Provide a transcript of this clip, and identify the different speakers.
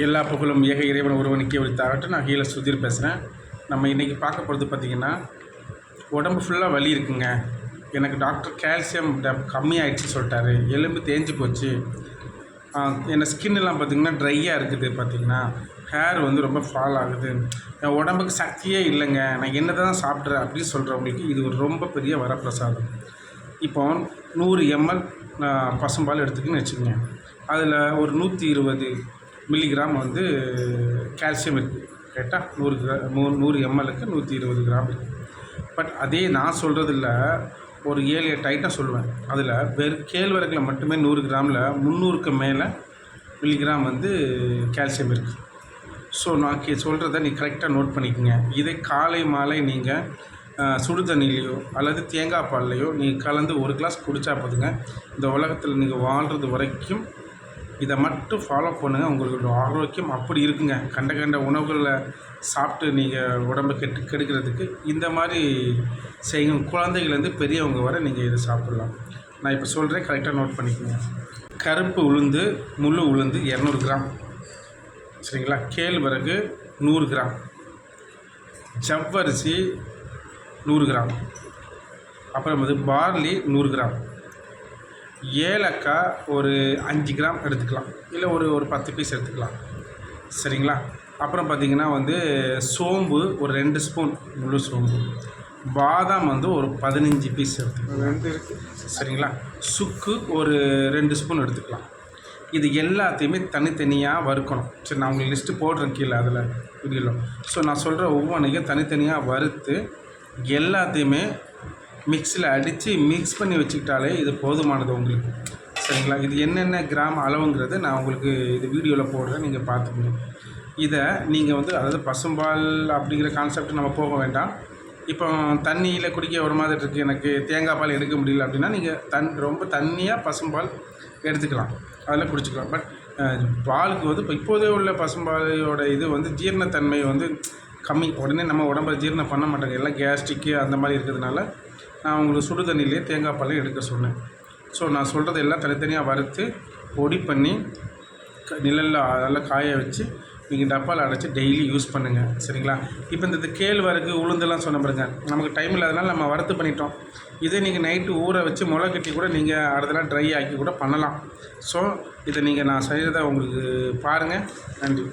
Speaker 1: எல்லா புகழும் ஏக இறைவன் ஒருவனுக்கே உரித்தாகட்டும் நான் கீழே சுதீர் பேசுகிறேன் நம்ம இன்றைக்கி பார்க்க போகிறது பார்த்திங்கன்னா உடம்பு ஃபுல்லாக வலி இருக்குங்க. எனக்கு டாக்டர் கால்சியம் கம்மியாயிடுச்சு சொல்லிட்டாரு. எலும்பு தேஞ்சு போச்சு. என்ன ஸ்கின் எல்லாம் பார்த்திங்கன்னா ட்ரையாக இருக்குது பார்த்திங்கன்னா ஹேர் வந்து ரொம்ப ஃபால் ஆகுது. என் உடம்புக்கு சக்தியே இல்லைங்க. நான் என்ன தான் சாப்பிட்றேன் அப்படின்னு சொல்கிறவங்களுக்கு இது ஒரு ரொம்ப பெரிய வரப்பிரசாதம். இப்போ நூறு எம்எல் பசும்பால் எடுத்துக்கின்னு வச்சுக்கோங்க. அதில் ஒரு நூற்றி இருபது மில்லிகிராம் வந்து கால்சியம் இருக்குது கேட்டால் நூறு கிரா நூ நூறு எம்எல்லுக்கு நூற்றி இருபது கிராம் இருக்குது பட் அதே நான் சொல்கிறதில்ல ஒரு ஏழு எட்டு ஐட்டம் சொல்லுவேன். அதில் வெறும் கேழ்வரகில் மட்டுமே நூறு கிராமில் முந்நூறுக்கு மேலே மில்லிகிராம் வந்து கால்சியம் இருக்குது ஸோ நான் கே சொல்கிறத நீ கரெக்டாக நோட் பண்ணிக்கோங்க. இதை காலை மாலை நீங்கள் சுடு தண்ணியிலையோ அல்லது தேங்காய் பால்லையோ நீங்கள் கலந்து ஒரு கிளாஸ் குடித்தா போதுங்க. இந்த உலகத்தில் நீங்கள் வாழ்கிறது வரைக்கும் இதை மட்டும் ஃபாலோ பண்ணுங்கள் உங்களுக்கு ஆரோக்கியம் அப்படி இருக்குங்க. கண்ட கண்ட உணவுகளில் சாப்பிட்டு நீங்கள் உடம்பு கெட்டு கெடுக்கிறதுக்கு இந்த மாதிரி செய்யும் குழந்தைகள்லேருந்து பெரியவங்க வரை நீங்கள் இதை சாப்பிட்லாம். நான் இப்போ சொல்கிறேன் கரெக்டாக நோட் பண்ணிக்கோங்க. கருப்பு உளுந்து முள் உளுந்து இரநூறு கிராம். சரிங்களா? கேழ்வரகு நூறு கிராம். ஜவ்வரிசி நூறு கிராம். அப்புறம் வந்து பார்லி நூறு கிராம். ஏலக்காய் ஒரு அஞ்சு கிராம் எடுத்துக்கலாம். இல்லை ஒரு ஒரு பத்து பீஸ் எடுத்துக்கலாம். சரிங்களா? அப்புறம் பார்த்திங்கன்னா வந்து சோம்பு ஒரு ரெண்டு ஸ்பூன் முழு சோம்பு. பாதாம் வந்து ஒரு பதினஞ்சு பீஸ் எடுத்துக்கலாம். ரெண்டு இருக்குது சரிங்களா? சுக்கு ஒரு ரெண்டு ஸ்பூன் எடுத்துக்கலாம். இது எல்லாத்தையுமே தனித்தனியாக வறுக்கணும். சரி நான் உங்களுக்கு லிஸ்ட்டு போடுறேன் கீழே அதில் வீடியோவில் ஸோ நான் சொல்கிற ஒவ்வொன்றையும் தனித்தனியாக வறுத்து எல்லாத்தையுமே மிக்ஸியில் அடித்து மிக்ஸ் பண்ணி வச்சுக்கிட்டாலே இது போதுமானது உங்களுக்கு. சரிங்களா? இது என்னென்ன கிராம் அளவுங்கிறது நான் உங்களுக்கு இது வீடியோவில் போடுறேன். நீங்கள் பார்த்துக்கணும் இதை நீங்கள் வந்து அதாவது பசும்பால் அப்படிங்கிற கான்செப்ட் நம்ம போக வேண்டாம். இப்போ தண்ணியில் குடிக்க ஒரு மாதிரி இருக்குது எனக்கு தேங்காய் பால் எடுக்க முடியல அப்படின்னா நீங்கள் தன் ரொம்ப தண்ணியாக பசும்பால் எடுத்துக்கலாம். அதில் குடிச்சிக்கலாம். பட் பாலுக்கு வந்து இப்போ இப்போதே உள்ள பசும்பாலையோட இது வந்து ஜீரணத்தன்மை வந்து கம்மி. உடனே நம்ம உடம்பை ஜீரணம் பண்ண மாட்டாங்க. எல்லாம் கேஸ்ட்ரிக்கு அந்த மாதிரி இருக்கிறதுனால நான் உங்களுக்கு சுடு தண்ணியிலே தேங்காய் பால் எடுக்க சொன்னேன். ஸோ நான் சொல்கிறது எல்லாம் தனித்தனியாக வறுத்து பொடி பண்ணி க நிழலில் அதெல்லாம் காய வச்சு நீங்கள் டப்பாவில் அடைச்சி டெய்லி யூஸ் பண்ணுங்கள் சரிங்களா? இப்போ இந்த கேழ்வரகு உளுந்தெல்லாம் சொன்ன பாருங்க. நமக்கு டைம் இல்லாதனால நம்ம வறுத்து பண்ணிட்டோம். இதே நீங்கள் நைட்டு ஊற வச்சு முளை கட்டி கூட நீங்கள் அடுத்தலாம் ட்ரை ஆக்கி கூட பண்ணலாம். ஸோ இதை நீங்கள் நான் செய்கிறத உங்களுக்கு பாருங்கள் நன்றி.